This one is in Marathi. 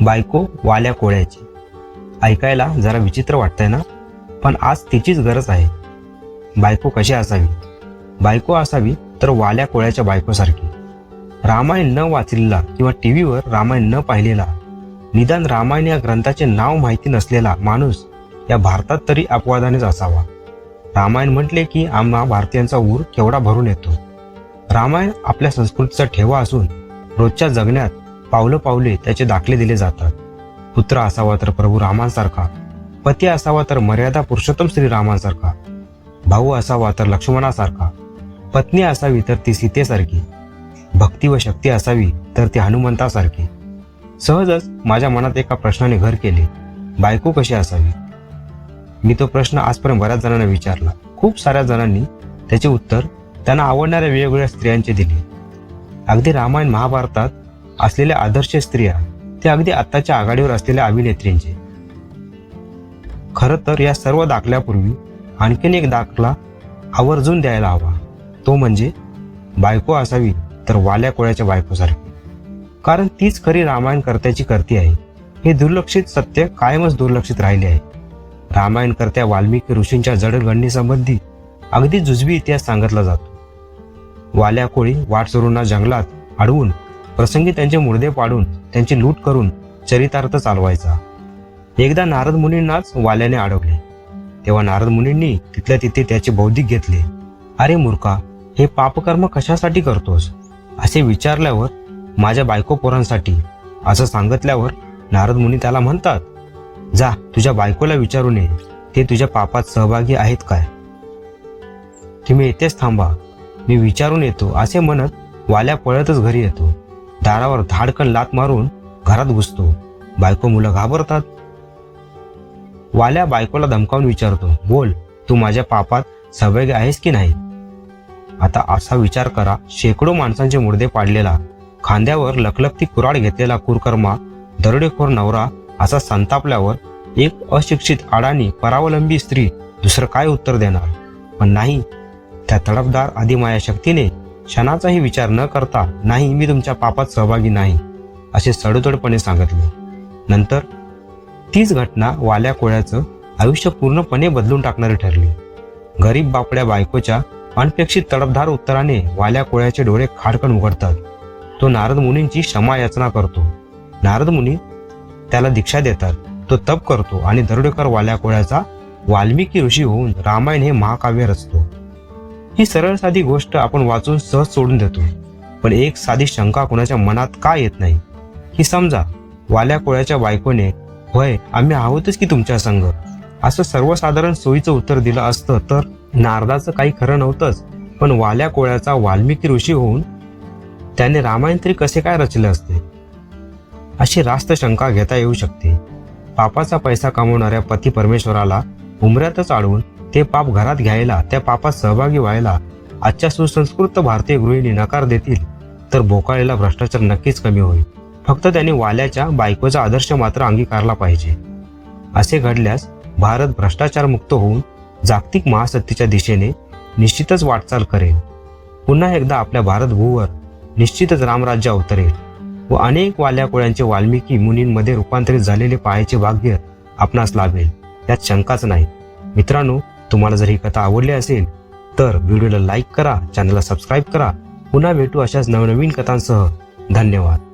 बायको वाल्या कोळ्याची. ऐकायला जरा विचित्र वाटतंय ना? पण आज तिचीच गरज आहे. बायको कशी असावी? बायको असावी तर वाल्या कोळ्याच्या बायकोसारखी. रामायण न वाचलेला किंवा टी व्हीवर रामायण न पाहिलेला निदान रामायण या ग्रंथाचे नाव माहिती नसलेला माणूस या भारतात तरी अपवादानेच असावा. रामायण म्हटले की आम्हा भारतीयांचा ऊर केवढा भरून येतो. रामायण आपल्या संस्कृतीचा ठेवा असून रोजच्या जगण्यात पावलं पावले त्याचे दाखले दिले जातात. पुत्र असावा तर प्रभू रामांसारखा पती असावा तर मर्यादा पुरुषोत्तम श्री रामांसारखा भाऊ असावा तर लक्ष्मणासारखा पत्नी असावी तर ती सीतेसारखी भक्ती व शक्ती असावी तर ती हनुमंतासारखी. सहजच माझ्या मनात एका प्रश्नाने घर केले बायको कशी असावी? मी तो प्रश्न आजपर्यंत बऱ्याच जणांना विचारला. खूप साऱ्या जणांनी त्याचे उत्तर त्यांना आवडणाऱ्या वेगवेगळ्या स्त्रियांचे दिले. अगदी रामायण महाभारतात असलेल्या आदर्श स्त्रिया ते अगदी आत्ताच्या आघाडीवर असलेल्या अभिनेत्रींचे. खरं तर या सर्व दाखल्यापूर्वी आणखीन एक दाखला आवर्जून द्यायला हवा. तो म्हणजे बायको असावी तर वाल्या कोळ्याच्या बायकोसारखी. कारण तीच खरी रामायण कर्त्याची करती आहे. हे दुर्लक्षित सत्य कायमच दुर्लक्षित राहिले आहे. रामायणकर्त्या वाल्मिकी ऋषींच्या जडणघडणीसंबंधी अगदी जुजबी इतिहास सांगितला जातो. वाल्या कोळी वाटसरूंना जंगलात अडवून प्रसंगी त्यांचे मुर्दे पाडून त्यांची लूट करून चरितार्थ चालवायचा. एकदा नारद मुनींनाच वाल्याने अडवले. तेव्हा नारद मुनींनी तिथल्या तिथे त्याचे बौद्धिक घेतले. अरे मूर्खा हे पापकर्म कशासाठी करतोस? असे विचारल्यावर माझ्या बायको पोरांसाठी. असं सांगितल्यावर नारद मुनी त्याला म्हणतात जा तुझ्या बायकोला विचारून ये. ते तुझ्या पापात सहभागी आहेत काय? तुम्ही येतेच थांबा. मी विचारून येतो. असे म्हणत वाल्या पळतच घरी येतो. दारावर धाडकन लात मारून घरात घुसतो. बायको मुलं घाबरतात. वाल्या बायकोला धमकावून विचारतो बोल तू माझ्या पापात सहभागी आहेस की नाही? आता असा विचार करा शेकडो माणसांचे मुर्दे पाडलेला. खांद्यावर लखलखती कुराड घेतलेला कुरकर्मा दरोडेखोर नवरा असा संतापल्यावर एक अशिक्षित अडाणी परावलंबी स्त्री दुसरं काय उत्तर देणार? पण नाही त्या तडफदार आदिमाया शक्तीने क्षणाचाही विचार न करता नाही मी तुमच्या पापात सहभागी नाही असे सडोतडपणे सांगितले. नंतर तीच घटना वाल्या कोळ्याचं आयुष्य पूर्णपणे बदलून टाकणारी ठरली. गरीब बापड्या बायकोच्या अनपेक्षित तडपधार उत्तराने वाल्या कोळ्याचे डोळे खाडकन उघडतात. तो नारद मुनींची क्षमा याचना करतो. नारद मुनी त्याला दीक्षा देतात. तो तप करतो आणि दरोडेकर वाल्या कोळ्याचा वाल्मिकी ऋषी होऊन रामायण हे महाकाव्य रचतो. ही सरळ साधी गोष्ट आपण वाचून सहज सोडून देतो. पण एक साधी शंका कुणाच्या मनात का येत नाही? ही समजा वाल्या कोळ्याच्या बायकोने होय आम्ही आहोतच की तुमच्या संघ असं सर्वसाधारण सोयीचं उत्तर दिलं असतं तर नारदाचं काही खरं नव्हतंच. पण वाल्या कोळ्याचा वाल्मिकी ऋषी होऊन त्याने रामायण तरी कसे काय रचले असते? अशी रास्त शंका घेता येऊ शकते. पापाचा पैसा कमवणाऱ्या पती परमेश्वराला उमऱ्यातच अडवून ते पाप घरात घ्यायला त्या पापात सहभागी व्हायला आजच्या सुसंस्कृत भारतीय गृहिणी नकार देतील तर भोकाळीला भ्रष्टाचार नक्कीच कमी होईल. फक्त त्यांनी वाल्याच्या बायकोचा आदर्श मात्र अंगीकारला पाहिजे. असे घडल्यास भारत भ्रष्टाचार मुक्त होऊन जागतिक महासत्तेच्या दिशेने निश्चितच वाटचाल करेल. पुन्हा एकदा आपल्या भारत भूवर निश्चितच रामराज्य अवतरेल व अनेक वाल्या कोळ्यांचे वाल्मिकी मुनींमध्ये रूपांतरित झालेले पाहायचे भाग्य आपणास लाभेल यात शंकाच नाही. मित्रांनो तुम्हाला जर ही कथा आवडली असेल तर व्हिडिओला लाईक करा चॅनलला सबस्क्राईब करा. पुन्हा भेटू अशाच नवनवीन कथांसह. धन्यवाद.